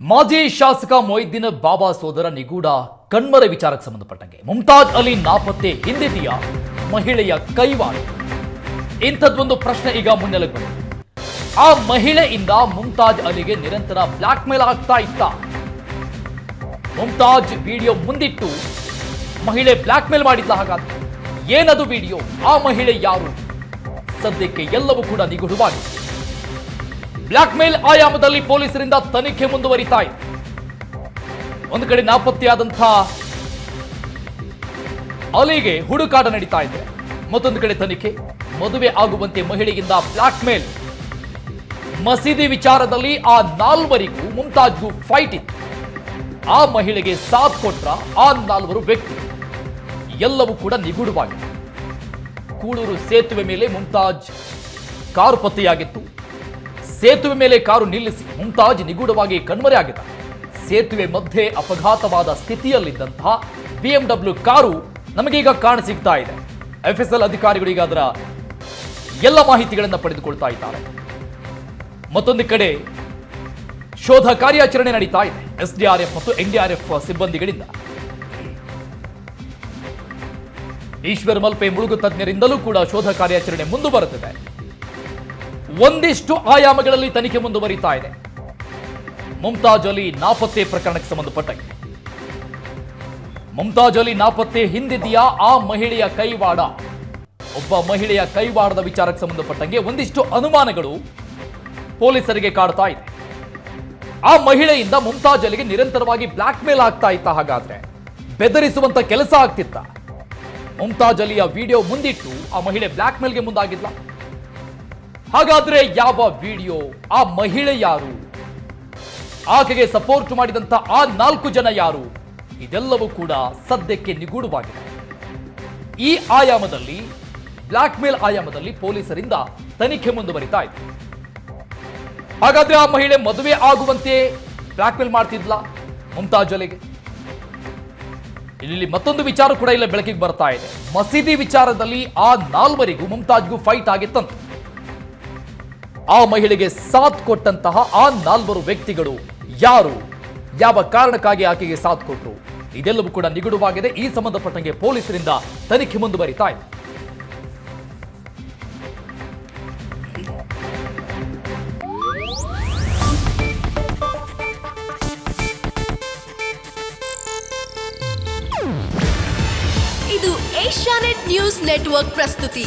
ಮಾಜಿ ಶಾಸಕ ಮೊಯ್ದೀನ್ ಬಾಬಾ ಸೋದರ ನಿಗೂಢ ಕಣ್ಮರ ವಿಚಾರಕ್ಕೆ ಸಂಬಂಧಪಟ್ಟಂಗೆ. ಮುಮ್ತಾಜ್ ಅಲಿ ನಾಪತ್ತೆ ಹಿಂದಿದೆಯಾ ಮಹಿಳೆಯ ಕೈವಾಡ. ಇಂಥದ್ದೊಂದು ಪ್ರಶ್ನೆ ಈಗ ಮುನ್ನೆಲೆಗೆ ಬಂದಿದೆ. ಆ ಮಹಿಳೆಯಿಂದ ಮುಮ್ತಾಜ್ ಅಲಿಗೆ ನಿರಂತರ ಬ್ಲಾಕ್ ಮೇಲ್ ಆಗ್ತಾ ಇತ್ತ. ಮುಮ್ತಾಜ್ ವಿಡಿಯೋ ಮುಂದಿಟ್ಟು ಮಹಿಳೆ ಬ್ಲಾಕ್ ಮೇಲ್ ಮಾಡಿದ್ದ ಹಾಗಾದ್ರೆ. ಏನದು ವಿಡಿಯೋ? ಆ ಮಹಿಳೆ ಯಾರು? ಸದ್ಯಕ್ಕೆ ಎಲ್ಲವೂ ಕೂಡ ನಿಗೂಢವಾಗಿದೆ. ಬ್ಲಾಕ್ ಮೇಲ್ ಆಯಾಮದಲ್ಲಿ ಪೊಲೀಸರಿಂದ ತನಿಖೆ ಮುಂದುವರಿತಾ ಇದೆ. ಒಂದು ಕಡೆ ನಾಪತ್ತೆಯಾದಂಥ ಅಲಿಗೆ ಹುಡುಕಾಟ ನಡೀತಾ ಇದೆ. ಮತ್ತೊಂದು ಕಡೆ ತನಿಖೆ. ಮದುವೆ ಆಗುವಂತೆ ಮಹಿಳೆಯಿಂದ ಬ್ಲಾಕ್ ಮೇಲ್ ಮಸೀದಿ ವಿಚಾರದಲ್ಲಿ ಆ ನಾಲ್ವರಿಗೂ ಮುಮ್ತಾಜ್ಗೂ ಫೈಟ್ ಇತ್ತು. ಆ ಮಹಿಳೆಗೆ ಸಾಥ್ ಕೊಟ್ರ ಆ ನಾಲ್ವರು ವ್ಯಕ್ತಿ. ಎಲ್ಲವೂ ಕೂಡ ನಿಗೂಢವಾಗಿದೆ. ಕೂಳೂರು ಸೇತುವೆ ಮೇಲೆ ಮುಮ್ತಾಜ್ ಕಾರು ಪತ್ತೆಯಾಗಿತ್ತು ಸೇತುವೆ ಮೇಲೆ ಕಾರು ನಿಲ್ಲಿಸಿ ಮುಮ್ತಾಜ್ ನಿಗೂಢವಾಗಿ ಕಣ್ಮರೆಯಾಗಿದ್ದ ಸೇತುವೆ ಮಧ್ಯೆ ಅಪಘಾತವಾದ ಸ್ಥಿತಿಯಲ್ಲಿದ್ದಂತಹ ಬಿಎಂಡಬ್ಲ್ಯೂ ಕಾರು ನಮಗೀಗ ಕಾಣಸಿಗ್ತಾ ಇದೆ. ಎಫ್ಎಸ್ಎಲ್ ಅಧಿಕಾರಿಗಳು ಈಗ ಅದರ ಎಲ್ಲ ಮಾಹಿತಿಗಳನ್ನು ಪಡೆದುಕೊಳ್ತಾ ಇದ್ದಾರೆ. ಮತ್ತೊಂದು ಕಡೆ ಶೋಧ ಕಾರ್ಯಾಚರಣೆ ನಡೀತಾ ಇದೆ. ಎಸ್ಡಿಆರ್ಎಫ್ ಮತ್ತು ಎನ್ಡಿಆರ್ಎಫ್ ಸಿಬ್ಬಂದಿಗಳಿಂದ. ಈಶ್ವರ್ ಮಲ್ಪೆ ಮುಳುಗು ತಜ್ಞರಿಂದಲೂ ಕೂಡ ಶೋಧ ಕಾರ್ಯಾಚರಣೆ ಮುಂದುವರೆದಿದೆ. ಒಂದಿಷ್ಟು ಆಯಾಮಗಳಲ್ಲಿ ತನಿಖೆ ಮುಂದುವರಿತಾ ಇದೆ. ಮುಮ್ತಾಜ್ ಅಲಿ ನಾಪತ್ತೆ ಪ್ರಕರಣಕ್ಕೆ ಸಂಬಂಧಪಟ್ಟಂಗೆ. ಮುಮ್ತಾಜ್ ಅಲಿ ನಾಪತ್ತೆ ಹಿಂದಿದೆಯಾ ಆ ಮಹಿಳೆಯ ಕೈವಾಡ. ಒಬ್ಬ ಮಹಿಳೆಯ ಕೈವಾಡದ ವಿಚಾರಕ್ಕೆ ಸಂಬಂಧಪಟ್ಟಂಗೆ ಒಂದಿಷ್ಟು ಅನುಮಾನಗಳು ಪೊಲೀಸರಿಗೆ ಕಾಡ್ತಾ ಇದೆ. ಆ ಮಹಿಳೆಯಿಂದ ಮುಮ್ತಾಜ್ ಅಲಿಗೆ ನಿರಂತರವಾಗಿ ಬ್ಲಾಕ್ ಮೇಲ್ ಆಗ್ತಾ ಇತ್ತ ಹಾಗಾದ್ರೆ ಬೆದರಿಸುವಂತ ಕೆಲಸ ಆಗ್ತಿತ್ತ. ಮುಮ್ತಾಜ್ ಅಲಿಯ ವಿಡಿಯೋ ಮುಂದಿಟ್ಟು ಆ ಮಹಿಳೆ ಬ್ಲಾಕ್ ಮೇಲ್ಗೆ ಮುಂದಾಗಿದ್ಲ. ಹಾಗಾದ್ರೆ ಯಾವ ವಿಡಿಯೋ? ಆ ಮಹಿಳೆ ಯಾರು? ಆಕೆಗೆ ಸಪೋರ್ಟ್ ಮಾಡಿದಂತ ಆ ನಾಲ್ಕು ಜನ ಯಾರು? ಇದೆಲ್ಲವೂ ಕೂಡ ಸದ್ಯಕ್ಕೆ ನಿಗೂಢವಾಗಿದೆ. ಈ ಆಯಾಮದಲ್ಲಿ ಬ್ಲಾಕ್ ಮೇಲ್ ಆಯಾಮದಲ್ಲಿ ಪೊಲೀಸರಿಂದ ತನಿಖೆ ಮುಂದುವರಿತಾ ಇತ್ತು ಹಾಗಾದ್ರೆ ಆ ಮಹಿಳೆ ಮದುವೆ ಆಗುವಂತೆ ಬ್ಲಾಕ್ ಮೇಲ್ ಮಾಡ್ತಿದ್ಲ? ಮುಮ್ತಾಜ್ ಅಲಿಗೆ ಇಲ್ಲಿ ಮತ್ತೊಂದು ವಿಚಾರ ಕೂಡ ಇಲ್ಲ, ಬೆಳಕಿಗೆ ಬರ್ತಾ ಇದೆ. ಮಸೀದಿ ವಿಚಾರದಲ್ಲಿ ಆ ನಾಲ್ವರಿಗೂ ಮುಮ್ತಾಜ್ಗೂ ಫೈಟ್ ಆಗಿತ್ತಂತೆ ಆ ಮಹಿಳೆಗೆ ಸಾಥ್ ಕೊಟ್ಟಂತಹ ಆ ನಾಲ್ವರು ವ್ಯಕ್ತಿಗಳು ಯಾರು? ಯಾವ ಕಾರಣಕ್ಕಾಗಿ ಆಕೆಗೆ ಸಾಥ್ ಕೊಟ್ಟರು ಇದೆಲ್ಲವೂ ಕೂಡ ನಿಗೂಢವಾಗಿದೆ. ಈ ಸಂಬಂಧಪಟ್ಟಂಗೆ ಪೊಲೀಸರಿಂದ ತನಿಖೆ ಮುಂದುವರಿತಾ ಇದೆ. ಇದು ಏಷ್ಯಾನೆಟ್ ನ್ಯೂಸ್ ನೆಟ್ವರ್ಕ್ ಪ್ರಸ್ತುತಿ.